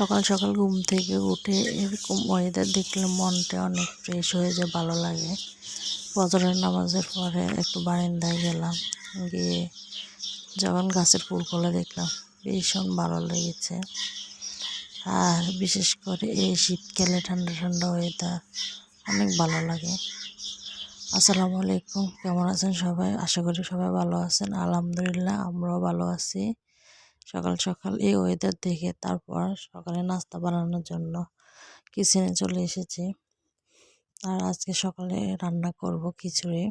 সকাল সকাল ঘুম থেকে উঠে এরকম ওয়েদার দেখলে মনটা অনেক ফ্রেশ হয়ে যায়, ভালো লাগে। ফজরের নামাজের পরে একটু বারান্দায় গেলাম, গিয়ে যখন গাছের ফুল ফুলগুলো দেখলাম, ভীষণ ভালো লেগেছে। আর বিশেষ করে এই শীতকালে ঠান্ডা ঠান্ডা ওয়েদার অনেক ভালো লাগে। আসসালামু আলাইকুম, কেমন আছেন সবাই? আশা করি সবাই ভালো আছেন। আলহামদুলিল্লাহ, আমরাও ভালো আছি। সকাল সকাল এই ওয়েদার দেখে তারপর সকালে নাস্তা বানানোর জন্য কিচেনে চলে এসেছি। আর আজকে সকালে রান্না করব খিচুড়ি।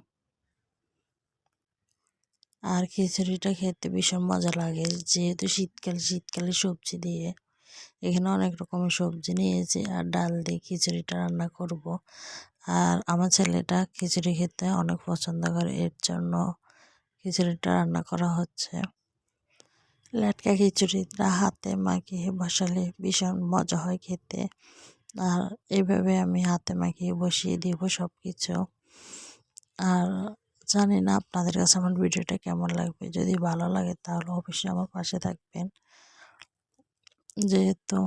আর খিচুড়িটা খেতে ভীষণ মজা লাগে, যেহেতু শীতকাল, শীতকালে সবজি দিয়ে এখানে অনেক রকমের সবজি নিয়েছি আর ডাল দিয়ে খিচুড়িটা রান্না করব। আর আমার ছেলেটা খিচুড়ি খেতে অনেক পছন্দ করে, এর জন্য খিচুড়িটা রান্না করা হচ্ছে। লেটকা খিচুড়িটা হাতে মাখিয়ে বসালে ভীষণ মজা হয় খেতে। আর এইভাবে আমি হাতে মাখিয়ে বসিয়ে দিব সব কিছু আর জানি না আপনাদের কাছে আমার ভিডিওটা কেমন লাগবে। যদি ভালো লাগে তাহলে অবশ্যই আমার পাশে থাকবেন। যেহেতু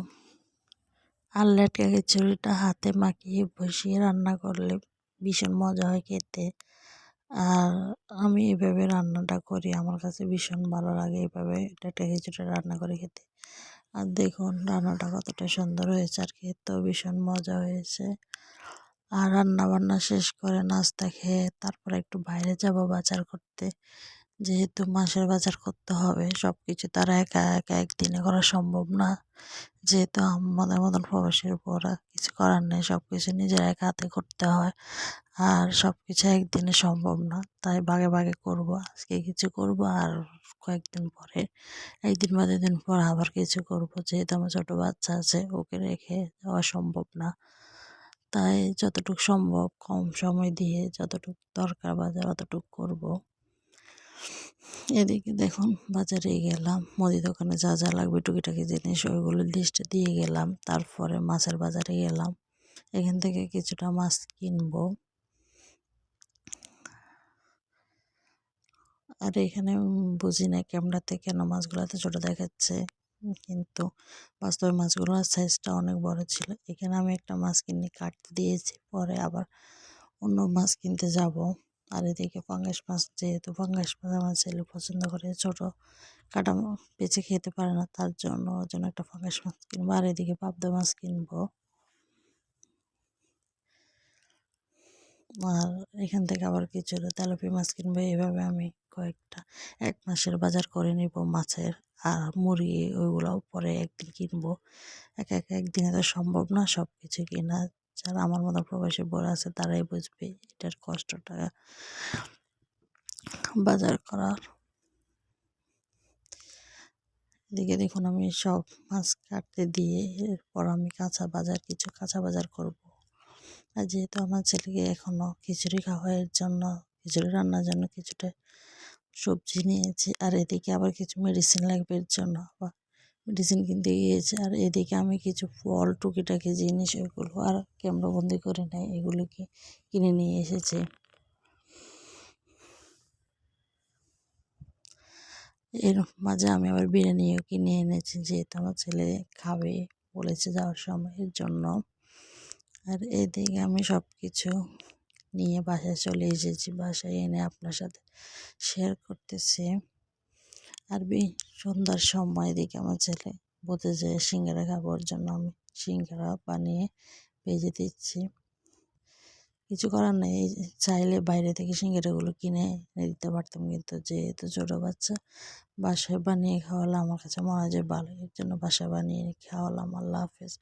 আর লেটকা খিচুড়িটা হাতে মাখিয়ে বসিয়ে রান্না করলে ভীষণ মজা হয় খেতে। আর আমি এভাবে রান্নাটা করি। আমার কাছে ভীষণ ভালো লাগে এভাবে এটা খিচুড়ি রান্না করে খেতে। আর দেখুন রান্নাটা কতটা সুন্দর হয়েছে আর খেতেও ভীষণ মজা হয়েছে। আর রান্না বান্না শেষ করে নাস্তা খেয়ে তারপরে একটু বাইরে যাব বাজার করতে। যেহেতু মাসের বাজার করতে হবে সব কিছু তারা একা একা একদিনে করা সম্ভব না। যেহেতু আমাদের মতন প্রবাসীর পরা কিছু করার নেই সব কিছু নিজের এক হাতে করতে হয়। আর সব কিছু একদিনে সম্ভব না, তাই বাগে বাগে করব, আজকে কিছু করব আর কয়েকদিন পরে, একদিন বা দুদিন পর আবার কিছু করব। যেহেতু আমার ছোটো বাচ্চা আছে, ওকে রেখে যাওয়া সম্ভব না। তাই যতটুকু সম্ভব, কম সময় দিয়ে যতটুকু দরকার বাজার, অতটুকু করব। এদিকে দেখুন বাজারে গেলাম, মুদি দোকানে যা যা লাগবে টুকিটাকি জিনিস, ওইগুলো লিস্টে দিয়ে গেলাম। তারপরে মাছের বাজারে গেলাম। এখান থেকে কিছুটা মাছ কিনবো। আর এখানে বুঝি না ক্যামেরাতে কেন মাছগুলো এত ছোটো দেখাচ্ছে। কিন্তু বাস্তবে মাছগুলোর সাইজটা অনেক বড় ছিল। এখানে আমি একটা মাছ কিনে কাটতে দিয়েছি, পরে আবার অন্য মাছ কিনতে যাব। আর এদিকে পাঙ্গাস মাছ, যেহেতু পাঙ্গাস মাছ আমার ছেলে পছন্দ করে, ছোট কাটা বেছে খেতে পারে না, তার জন্য ওর জন্য একটা পাঙ্গাস মাছ কিনবো। আর এদিকে পাবদা মাছ কিনবো। আর এখান থেকে আবার কিছু তেলাপি মাছ কিনবো। এইভাবে আমি কয়েকটা, এক মাসের বাজার করে নিব মাছের, আর মুরগি ওইগুলো পরে একদিন কিনবো। এক এক একদিনে তো সম্ভব না সব কিছু কিনা যারা আমার মতো প্রবাসী বড় আছে, তারাই বুঝবে এটার কষ্টটা বাজার করার। এদিকে দেখুন, আমি সব মাছ কাটতে দিয়ে এরপর আমি কাঁচা বাজার, কিছু কাঁচা বাজার করব। আর যেহেতু আমার ছেলেকে এখনও খিচুড়ি খাওয়া এর জন্য, খিচুড়ি রান্নার জন্য কিছুটা সবজি নিয়েছি, আর এদিকে আবার কিছু মেডিসিন লাগবে এর জন্য আবার মেডিসিন কিনতে গিয়েছে। আর এদিকে আমি কিছু ফল, টুকিটাকি জিনিস ওইগুলো আর ক্যামেরাবন্দি করে নেয় এগুলোকে কিনে নিয়ে এসেছি। এর মাঝে আমি আবার বিরিয়ানিও কিনে এনেছি, যেহেতু আমার ছেলে খাবে বলেছে যাওয়ার সময়ের জন্য। আর এদিকে আমি সব কিছু নিয়ে বাসায় চলে এসেছি, বাসায় এনে আপনার সাথে শেয়ার করতেছি। আর সন্ধ্যার সময় দিকে আমার ছেলে বলতে যে, সিঙ্গারা খাবার জন্য। আমি সিঙ্গারা বানিয়ে ভেজে দিচ্ছি। কিছু করার নেই। চাইলে বাইরে থেকে সিঙ্গারাগুলো কিনে এনে দিতে পারতাম। কিন্তু যেহেতু ছোটো বাচ্চা, বাসায় বানিয়ে খাওয়ালে আমার কাছে মনে হয় যে ভালো এর জন্য বাসায় বানিয়ে খাওয়ালাম। আল্লাহ হাফেজ।